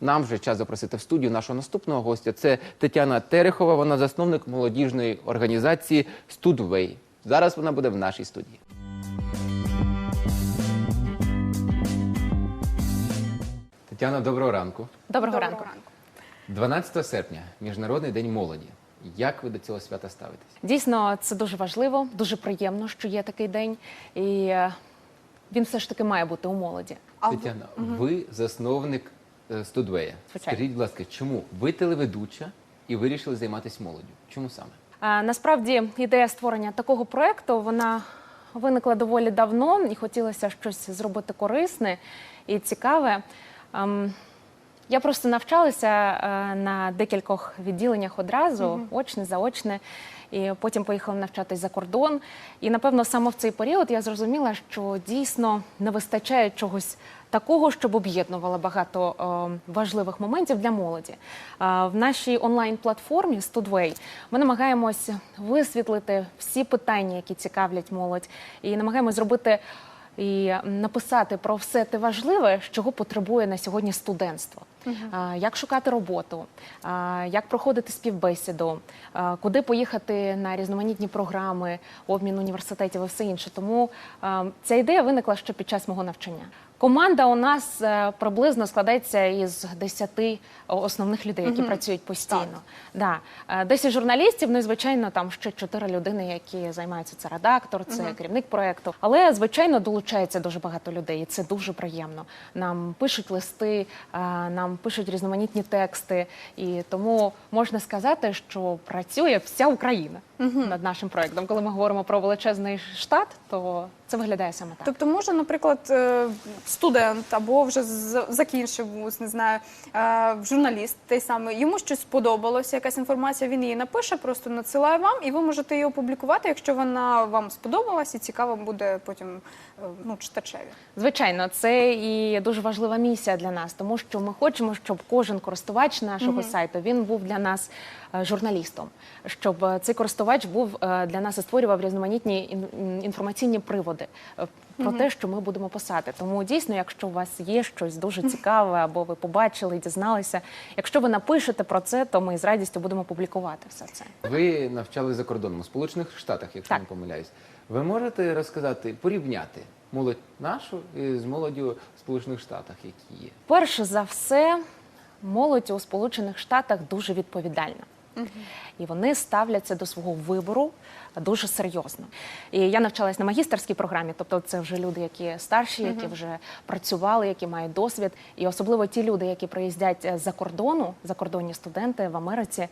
нам вже час запросити в студію нашого наступного гостя. Це Тетяна Терехова, вона засновник молодіжної організації Студвей. Зараз вона буде в нашій студії. Тетяна, доброго ранку. Доброго, ранку. 12 серпня, Міжнародний день молоді. Як ви до цього свята ставитесь? Дійсно, це дуже важливо, дуже приємно, що є такий день, і е, він все ж таки має бути у молоді. А Тетяна, ви засновник Студвея. Звичайно. Скажіть, будь ласка, чому ви телеведуча і вирішили займатися молоддю? Чому саме? Насправді ідея створення такого проекту вона виникла доволі давно, і хотілося щось зробити корисне і цікаве. Ем, я просто навчалася е, на декількох відділеннях одразу, очне, заочне, і потім поїхала навчатись за кордон. І напевно саме в цей період я зрозуміла, що дійсно не вистачає чогось такого, щоб об'єднувало багато е, важливих моментів для молоді. Е, в нашій онлайн-платформі Studway ми намагаємось висвітлити всі питання, які цікавлять молодь, і намагаємось зробити і написати про все те важливе, чого потребує на сьогодні студентство. Як шукати роботу, як проходити співбесіду, куди поїхати на різноманітні програми, обмін університетів і все інше. Тому ця ідея виникла ще під час мого навчання. Команда у нас е, приблизно складається із 10 основних людей, які працюють постійно. Да. Е, 10 журналістів, ну і звичайно, там ще 4 людини, які займаються. Це редактор, це керівник проекту. Але звичайно долучається дуже багато людей, і це дуже приємно. Нам пишуть листи, е, нам пишуть різноманітні тексти, і тому можна сказати, що працює вся Україна над нашим проектом. Коли ми говоримо про величезний штат, то це виглядає саме так. Тобто, може, наприклад, е, студент або вже закінчив вуз, не знаю, е, журналіст той самий, йому щось сподобалося, якась інформація, він її напише, просто надсилає вам, і ви можете її опублікувати, якщо вона вам сподобалась і цікава буде потім е, ну, читачеві. Звичайно, це і дуже важлива місія для нас, тому що ми хочемо, щоб кожен користувач нашого сайту він був для нас журналістом, щоб цей користувач був е, для нас і створював різноманітні ін- ін- інформаційні приводи е, про те, що ми будемо писати. Тому дійсно, якщо у вас є щось дуже цікаве, або ви побачили, дізналися, якщо ви напишете про це, то ми з радістю будемо публікувати все це. Ви навчались за кордоном у Сполучених Штатах, якщо Так. не помиляюсь. Ви можете розказати, порівняти молодь нашу з молоддю в Сполучених Штатах, які є? Перше за все, молодь у Сполучених Штатах дуже відповідальна. І вони ставляться до свого вибору дуже серйозно. І я навчалась на магістерській програмі, тобто це вже люди, які старші, які вже працювали, які мають досвід. І особливо ті люди, які приїздять е, з-за кордону, закордонні студенти в Америці,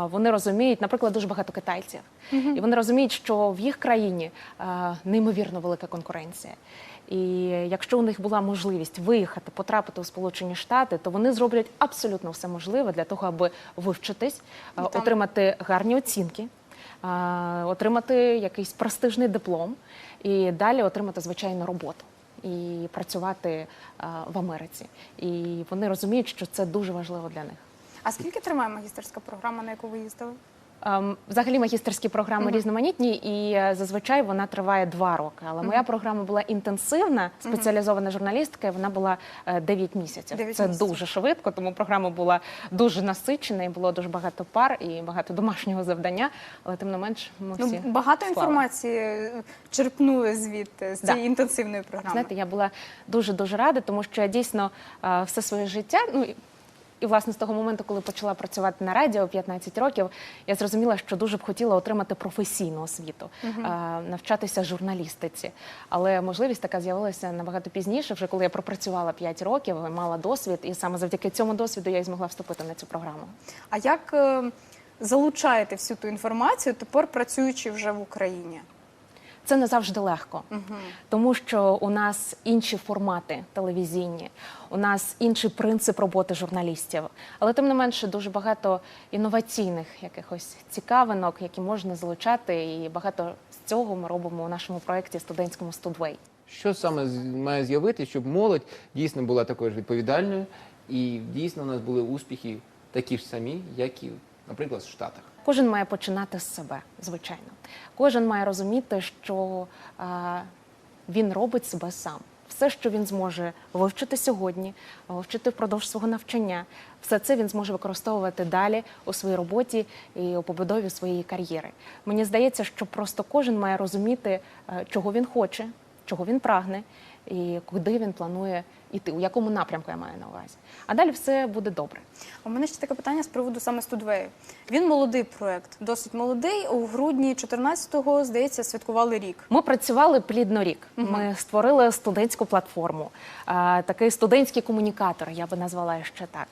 вони розуміють, наприклад, дуже багато китайців. І вони розуміють, що в їх країні неймовірно велика конкуренція. І якщо у них була можливість виїхати, потрапити у Сполучені Штати, то вони зроблять абсолютно все можливе для того, аби вивчитись, е, там- отримати гарні оцінки, е, отримати якийсь престижний диплом і далі отримати звичайну роботу і працювати е, в Америці. І вони розуміють, що це дуже важливо для них. А скільки триває магістерська програма, на яку ви їздили? Ем, Взагалі магістерські програми різноманітні, і е, зазвичай вона триває два роки. Але моя програма була інтенсивна, спеціалізована журналістика, і вона була е, 9 місяців. Дев'ять Це місяців. дуже швидко, тому програма була дуже насичена, і було дуже багато пар і багато домашнього завдання. Але тим не менш, ми всі Ну, багато склали. інформації е, черпнули звідти з Да. цієї інтенсивної програми. Знаєте, я була дуже дуже рада, тому що я дійсно е, все своє життя. Ну і- власне з того моменту, коли почала працювати на радіо 15 років, я зрозуміла, що дуже б хотіла отримати професійну освіту, е, навчатися журналістиці. Але можливість така з'явилася набагато пізніше, вже коли я пропрацювала 5 років, мала досвід, і саме завдяки цьому досвіду я і змогла вступити на цю програму. А як е, залучаєте всю ту інформацію, тепер працюючи вже в Україні? Це не завжди легко, тому що у нас інші формати телевізійні, у нас інший принцип роботи журналістів. Але тим не менше дуже багато інноваційних якихось цікавинок, які можна залучати, і багато з цього ми робимо у нашому проєкті студентському Студвей. Що саме з- має з'явитися, щоб молодь дійсно була такою ж відповідальною і дійсно у нас були успіхи такі ж самі, як і, наприклад, в Штатах? Кожен має починати з себе, звичайно. Кожен має розуміти, що а, він робить себе сам. все, що він зможе вивчити сьогодні, вивчити впродовж свого навчання, все це він зможе використовувати далі у своїй роботі і у побудові своєї кар'єри. Мені здається, що просто кожен має розуміти, е, чого він хоче, чого він прагне, і куди він планує йти, у якому напрямку я маю на увазі. А далі все буде добре. У мене ще таке питання з приводу саме студвею. Він молодий проект, досить молодий. У грудні 14-го, здається, святкували рік. Ми працювали плідно рік. Ми створили студентську платформу, такий студентський комунікатор, я би назвала ще так.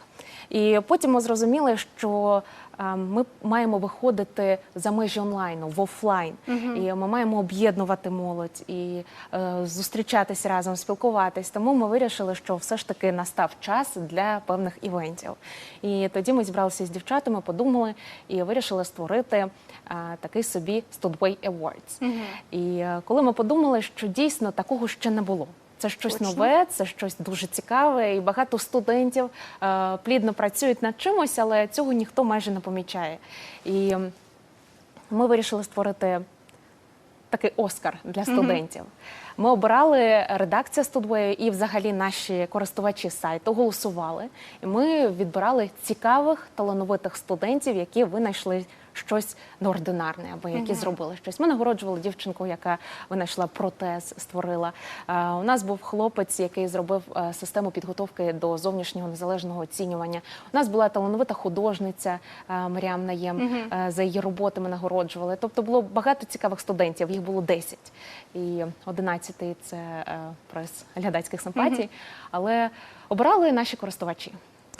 І потім ми зрозуміли, що ми маємо виходити за межі онлайну, в офлайн. І ми маємо об'єднувати молодь і е, зустрічатись разом, спілкуватись. Тому ми вирішили, що все ж таки настав час для певних івентів. І тоді ми зібралися з дівчатами, подумали і вирішили створити а, такий собі Studway Awards. І е, коли ми подумали, що дійсно такого ще не було. Це щось Точно. нове, це щось дуже цікаве, і багато студентів е, плідно працюють над чимось, але цього ніхто майже не помічає. І ми вирішили створити такий Оскар для студентів. Ми обирали редакція Студвею і взагалі наші користувачі сайту голосували. І ми відбирали цікавих талановитих студентів, які винайшли щось неординарне або які зробили щось. Ми нагороджували дівчинку, яка винайшла протез, створила. Е, У нас був хлопець, який зробив е, систему підготовки до зовнішнього незалежного оцінювання. У нас була талановита художниця е, Маріам Наєм. За її роботи ми нагороджували. Тобто було багато цікавих студентів. Їх було 10. І 11 – це приз глядацьких симпатій. Але обирали наші користувачі.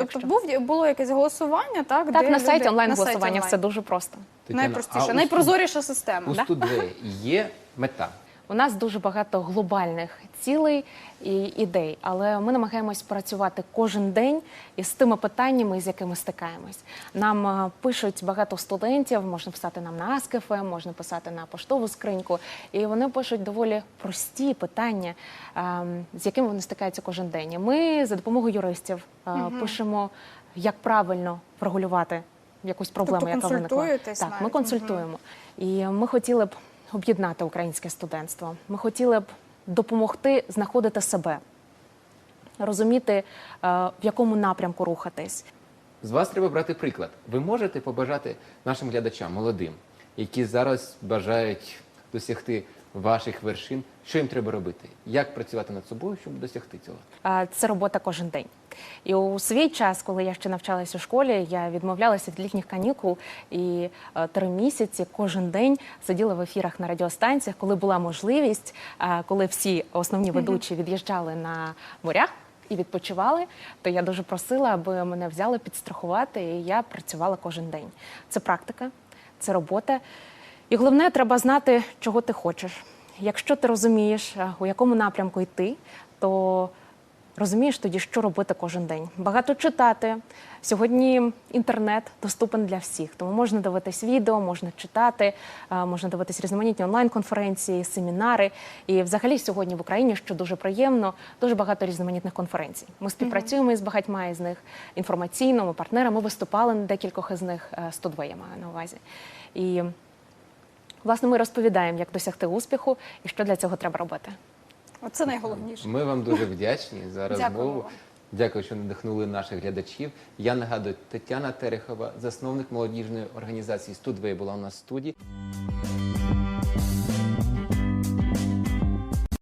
Тобто що- був було якесь голосування, так? так, де на люди- сайті онлайн голосування онлайн. все дуже просто. Тетяна, найпростіше, а у найпрозоріша система. У студії є мета. У нас дуже багато глобальних цілей і ідей, але ми намагаємось працювати кожен день із тими питаннями, з якими стикаємось. Нам е, пишуть багато студентів, можна писати нам на Аскефе, можна писати на поштову скриньку, і вони пишуть доволі прості питання, ем, з якими вони стикаються кожен день. І Ми за допомогою юристів е, пишемо, як правильно врегулювати якусь проблему, Тобто яка виникла. Так, ми консультуємо. І ми хотіли б об'єднати українське студентство. Ми хотіли б допомогти знаходити себе, розуміти, е, в якому напрямку рухатись. З вас треба брати приклад. Ви можете побажати нашим глядачам, молодим, які зараз бажають досягти ваших вершин, що їм треба робити? Як працювати над собою, щоб досягти цього? Це робота кожен день. І у свій час, коли я ще навчалася у школі, я відмовлялася від літніх канікул і е, три місяці кожен день сиділа в ефірах на радіостанціях, коли була можливість, е, коли всі основні ведучі від'їжджали на морях. І відпочивали, то я дуже просила, аби мене взяли підстрахувати, і я працювала кожен день. Це практика, це робота. І головне, треба знати, чого ти хочеш. Якщо ти розумієш, е, у якому напрямку йти, то розумієш тоді, що робити кожен день. Багато читати. Сьогодні інтернет доступен для всіх, тому можна дивитись відео, можна читати, е, можна дивитись різноманітні онлайн-конференції, семінари. І взагалі сьогодні в Україні, що дуже приємно, дуже багато різноманітних конференцій. Ми співпрацюємо із багатьма із них інформаційно, ми партнери. Ми виступали на декількох із них 102 я маю на увазі. І власне ми розповідаємо, як досягти успіху і що для цього треба робити. Оце найголовніше. Ми вам дуже вдячні за розмову. Дякую, що надихнули наших глядачів. Я нагадую, Тетяна Терехова, засновник молодіжної організації Студвей, була у нас в студії.